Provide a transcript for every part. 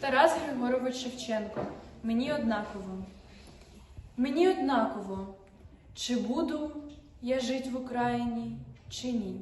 Тарас Григорович Шевченко. Мені однаково. Мені однаково, чи буду я жить в Україні, чи ні.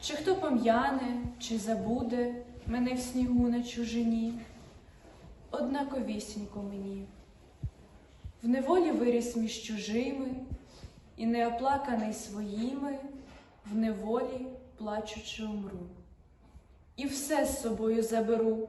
Чи хто пом'яне, чи забуде мене в снігу на чужині. Однаковісінько мені. В неволі виріс між чужими, і неоплаканий своїми, в неволі плачучи умру. І все з собою заберу,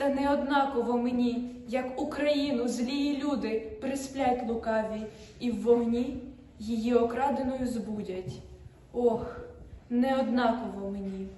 Та неоднаково мені, як Україну злії люди присплять лукаві, і в вогні її окраденою збудять. Ох, не однаково мені.